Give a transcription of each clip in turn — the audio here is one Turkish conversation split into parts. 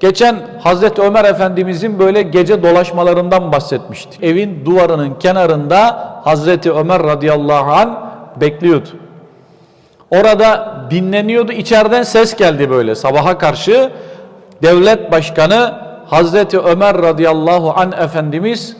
Geçen Hazreti Ömer Efendimizin böyle gece dolaşmalarından bahsetmiştik. Evin duvarının kenarında Hazreti Ömer radıyallahu an bekliyordu. Orada dinleniyordu. İçeriden ses geldi böyle sabaha karşı. Devlet başkanı Hazreti Ömer radıyallahu an Efendimiz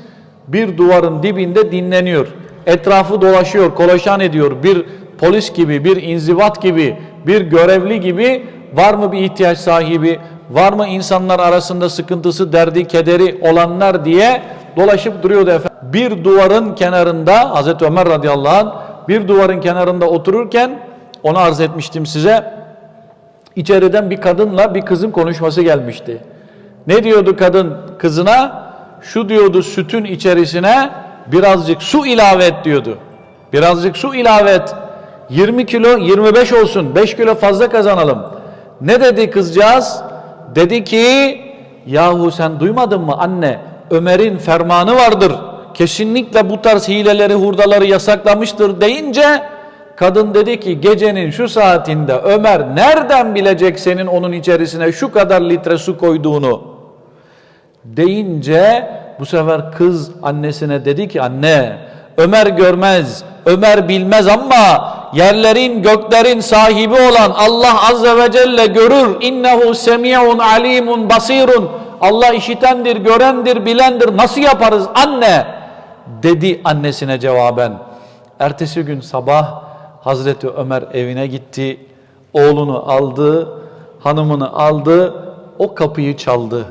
bir duvarın dibinde dinleniyor. Etrafı dolaşıyor, kolaşan ediyor. Bir polis gibi, bir inzibat gibi, bir görevli gibi var mı bir ihtiyaç sahibi, var mı insanlar arasında sıkıntısı, derdi, kederi olanlar diye dolaşıp duruyordu efendim. Bir duvarın kenarında Hazreti Ömer radıyallahu anh bir duvarın kenarında otururken onu arz etmiştim size. İçeriden bir kadınla bir kızın konuşması gelmişti. Ne diyordu kadın kızına? Şu diyordu sütün içerisine birazcık su ilave et diyordu. Birazcık su ilave et. 20 kilo 25 olsun 5 kilo fazla kazanalım. Ne dedi kızcağız? Dedi ki yahu sen duymadın mı anne? Ömer'in fermanı vardır. Kesinlikle bu tarz hileleri hurdaları yasaklamıştır. deyince kadın dedi ki gecenin şu saatinde Ömer nereden bilecek senin onun içerisine şu kadar litre su koyduğunu? deyince bu sefer kız annesine dedi ki anne Ömer görmez, Ömer bilmez ama yerlerin göklerin sahibi olan Allah azze ve celle görür. İnnehu semi'un alimun basirun. Allah işitendir, görendir, bilendir. Nasıl yaparız anne? Dedi annesine cevaben. Ertesi gün sabah Hazreti Ömer evine gitti. Oğlunu aldı, hanımını aldı. O kapıyı çaldı.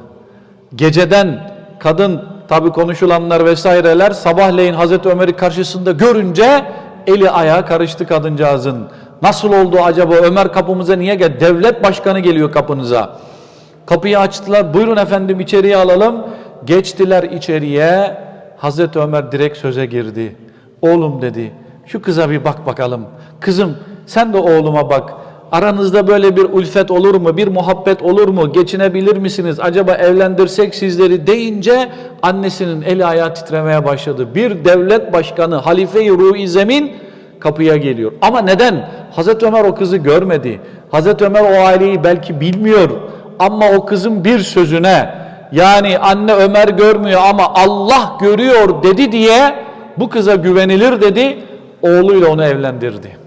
Geceden kadın tabi konuşulanlar vesaireler sabahleyin Hazreti Ömer'i karşısında görünce eli ayağı karıştı kadıncağızın. Nasıl oldu acaba Ömer kapımıza niye gel? Devlet başkanı geliyor kapınıza. Kapıyı açtılar. Buyurun efendim içeriye alalım. Geçtiler içeriye. Hazreti Ömer direkt söze girdi. Oğlum dedi. Şu kıza bir bak bakalım. Kızım sen de oğluma bak. Aranızda böyle bir ulfet olur mu? Bir muhabbet olur mu? Geçinebilir misiniz? Acaba evlendirsek sizleri deyince annesinin eli ayağı titremeye başladı. Bir devlet başkanı halife-i ruh zemin kapıya geliyor. Ama neden? Hazreti Ömer o kızı görmedi. Hazreti Ömer o aileyi belki bilmiyor. Ama o kızın bir sözüne yani anne Ömer görmüyor ama Allah görüyor dedi diye bu kıza güvenilir dedi. Oğluyla onu evlendirdi.